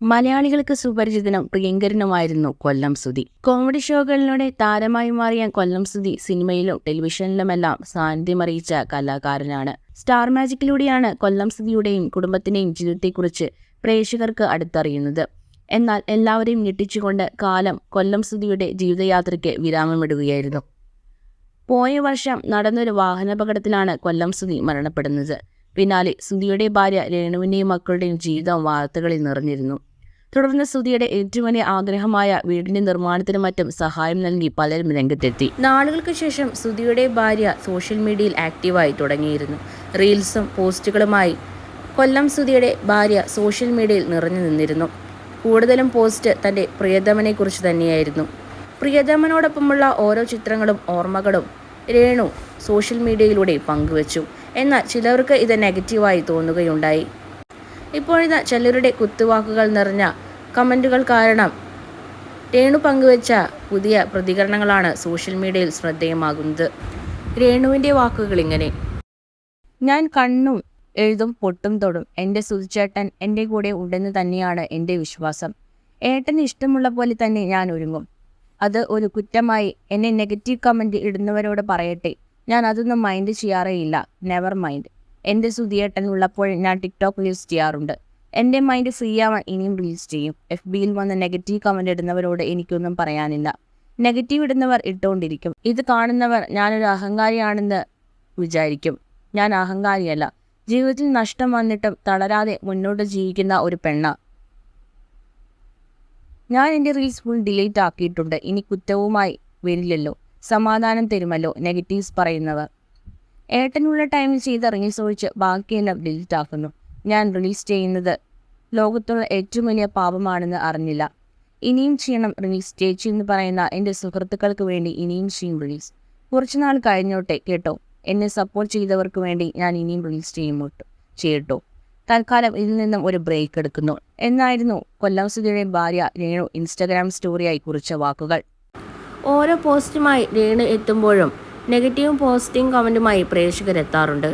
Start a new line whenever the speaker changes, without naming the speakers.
മലയാളികൾക്ക് സുപരിചിതനും പ്രിയങ്കരനുമായിരുന്നു കൊല്ലം സുധി. കോമഡി ഷോകളിലൂടെ താരമായി മാറിയ കൊല്ലം സുധി സിനിമയിലും ടെലിവിഷനിലുമെല്ലാം സാന്നിധ്യമറിയിച്ച കലാകാരനാണ്. സ്റ്റാർ മാജിക്കിലൂടെയാണ് കൊല്ലം സുധിയുടെയും കുടുംബത്തിന്റെയും ജീവിതത്തെക്കുറിച്ച് പ്രേക്ഷകർക്ക് അടുത്തറിയുന്നത്. എന്നാൽ എല്ലാവരെയും ഞെട്ടിച്ചുകൊണ്ട് കാലം കൊല്ലം സുധിയുടെ ജീവിതയാത്രയ്ക്ക് വിരാമമിടുകയായിരുന്നു. പോയ വർഷം നടന്നൊരു വാഹനാപകടത്തിലാണ് കൊല്ലം സുധി മരണപ്പെടുന്നത്. പിന്നാലെ സുധിയുടെ ഭാര്യ രേണുവിന്റെയും മക്കളുടെയും ജീവിതം വാർത്തകളിൽ നിറഞ്ഞിരുന്നു. തുടർന്ന് സുധിയുടെ ഏറ്റവും വലിയ ആഗ്രഹമായ വീടിന്റെ നിർമ്മാണത്തിന് മറ്റും സഹായം നൽകി പലരും രംഗത്തെത്തി. നാളുകൾക്ക് ശേഷം സുധിയുടെ ഭാര്യ സോഷ്യൽ മീഡിയയിൽ ആക്റ്റീവായി തുടങ്ങിയിരുന്നു. റീൽസും പോസ്റ്റുകളുമായി കൊല്ലം സുധിയുടെ ഭാര്യ സോഷ്യൽ മീഡിയയിൽ നിറഞ്ഞു നിന്നിരുന്നു. കൂടുതലും പോസ്റ്റ് തന്റെ പ്രിയതമനെക്കുറിച്ച് തന്നെയായിരുന്നു. പ്രിയതമനോടൊപ്പമുള്ള ഓരോ ചിത്രങ്ങളും ഓർമ്മകളും രേണു സോഷ്യൽ മീഡിയയിലൂടെ പങ്കുവച്ചു. എന്നാൽ ചിലർക്ക് ഇത് നെഗറ്റീവായി തോന്നുകയുണ്ടായി. ഇപ്പോഴിതാ ചിലരുടെ കുത്തുവാക്കുകൾ നിറഞ്ഞ കമന്റുകൾ കാരണം രേണു പങ്കുവച്ച പുതിയ പ്രതികരണങ്ങളാണ് സോഷ്യൽ മീഡിയയിൽ ശ്രദ്ധേയമാകുന്നത്. രേണുവിന്റെ വാക്കുകൾ ഇങ്ങനെ ഞാൻ കണ്ണും എഴുതും പൊട്ടും തൊടും. എന്റെ സുധിച്ചേട്ടൻ എന്റെ കൂടെ ഉണ്ടെന്ന് തന്നെയാണ് എന്റെ വിശ്വാസം. ഏട്ടന് ഇഷ്ടമുള്ള പോലെ തന്നെ ഞാൻ ഒരുങ്ങും. അത് ഒരു കുറ്റമായി എന്നെ നെഗറ്റീവ് കമന്റ് ഇടുന്നവരോട് പറയട്ടെ. ഞാൻ അതൊന്നും മൈൻഡ് ചെയ്യാറേയില്ല. Never mind. എന്റെ സുധിയേട്ടൻ ഉള്ളപ്പോൾ ഞാൻ ടിക്ടോക്ക് യൂസ് ചെയ്യാറുണ്ട്. എന്റെ മൈൻഡ് ഫ്രീ ആവാൻ ഇനിയും റിലീസ് ചെയ്യും. എഫ് ബിയിൽ വന്ന് നെഗറ്റീവ് കമന്റ് ഇടുന്നവരോട് എനിക്കൊന്നും പറയാനില്ല. നെഗറ്റീവ് ഇടുന്നവർ ഇട്ടുകൊണ്ടിരിക്കും ഇത് കാണുന്നവർ ഞാനൊരു അഹങ്കാരിയാണെന്ന് വിചാരിക്കും. ഞാൻ അഹങ്കാരിയല്ല. ജീവിതത്തിൽ നഷ്ടം വന്നിട്ടും തളരാതെ മുന്നോട്ട് ജീവിക്കുന്ന ഒരു പെണ്ണ. ഞാൻ എന്റെ റീൽസ് ഫുൾ ഡിലീറ്റ് ആക്കിയിട്ടുണ്ട്. ഇനി കുറ്റവുമായി വരില്ലല്ലോ. സമാധാനം തരുമല്ലോ. നെഗറ്റീവ്സ് പറയുന്നവർ. ഏട്ടനുള്ള ടൈമിൽ ചെയ്ത റീൽസ് ഒഴിച്ച് ബാക്കിയെല്ലാം ഡിലീറ്റ് ആക്കുന്നു. ഞാൻ റിലീസ് ചെയ്യുന്നത് ലോകത്തുള്ള ഏറ്റവും വലിയ പാപമാണെന്ന് അറിഞ്ഞില്ല. ഇനിയും ചെയ്യണം റിലീസ് ചേച്ചി എന്ന് പറയുന്ന എന്റെ സുഹൃത്തുക്കൾക്ക് വേണ്ടി ഇനിയും ചെയ്യും റിലീസ് കുറച്ചുനാൾ കഴിഞ്ഞോട്ടെ കേട്ടോ. എന്നെ സപ്പോർട്ട് ചെയ്തവർക്ക് വേണ്ടി ഞാൻ ഇനിയും റിലീസ് ചെയ്യുമോട്ട് ചെയ്യട്ടോ. തൽക്കാലം ഇതിൽ നിന്നും ഒരു ബ്രേക്ക് എടുക്കുന്നു. എന്നായിരുന്നു കൊല്ലം സുധിയുടെ ഭാര്യ രേണു ഇൻസ്റ്റഗ്രാം സ്റ്റോറിയായി കുറിച്ച വാക്കുകൾ. ഓരോ പോസ്റ്റുമായി രേണു എത്തുമ്പോഴും നെഗറ്റീവ് പോസിറ്റീവും കമന്റുമായി പ്രേക്ഷകരെത്താറുണ്ട്.